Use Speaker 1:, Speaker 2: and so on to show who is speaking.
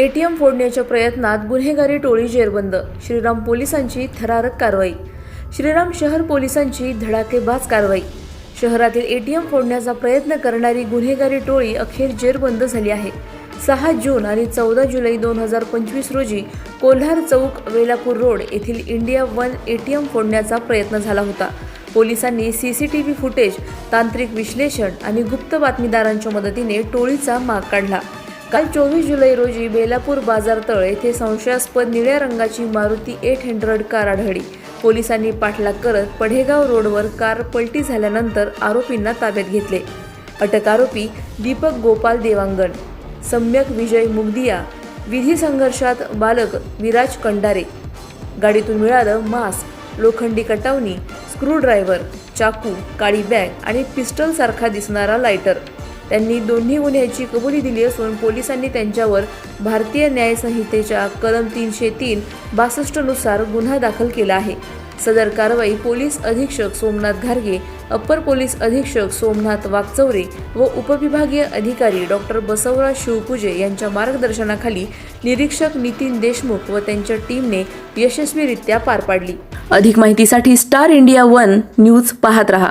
Speaker 1: ATM फोडण्याच्या प्रयत्नात गुन्हेगारी टोळी जेरबंद. श्रीराम पोलिसांची थरारक कारवाई. श्रीराम शहर पोलिसांची धडाकेबाज कारवाई. शहरातील एटीएम फोडण्याचा प्रयत्न करणारी गुन्हेगारी टोळी अखेर जेरबंद झाली आहे. सहा जून आणि चौदा जुलै दोन हजार पंचवीस रोजी कोल्हार चौक वेलापूर रोड येथील इंडिया वन एटीएम फोडण्याचा प्रयत्न झाला होता. पोलिसांनी C C T V footage तांत्रिक विश्लेषण आणि गुप्त बातमीदारांच्या मदतीने टोळीचा माग काढला. काल चोवीस जुलै रोजी बेलापूर बाजारतळ येथे संशयास्पद निळ्या रंगाची मारुती एट हंड्रेड कार आढळली. पोलिसांनी पाठलाग करत पढेगाव रोडवर कार पलटी झाल्यानंतर आरोपींना ताब्यात घेतले. अटक आरोपी दीपक गोपाल देवांगण सम्यक विजय मुगदिया विधी संघर्षात बालक विराज कंडारे गाडीतून मिळालं मास्क लोखंडी कटावणी स्क्रूड्रायव्हर चाकू काळी बॅग आणि पिस्टलसारखा दिसणारा लायटर. त्यांनी दोन्ही गुन्ह्याची कबुली दिली असून पोलिसांनी त्यांच्यावर भारतीय न्याय संहितेच्या कलम तीनशे तीन बासष्टनुसार गुन्हा दाखल केला आहे. सदर कारवाई पोलीस अधीक्षक सोमनाथ घारगे अप्पर पोलीस अधीक्षक सोमनाथ वागचौरे व उपविभागीय अधिकारी डॉक्टर बसवराज शिवपूजे यांच्या मार्गदर्शनाखाली निरीक्षक नितीन देशमुख व त्यांच्या टीमने यशस्वीरित्या पार पाडली. अधिक माहितीसाठी स्टार इंडिया वन न्यूज पाहत रहा.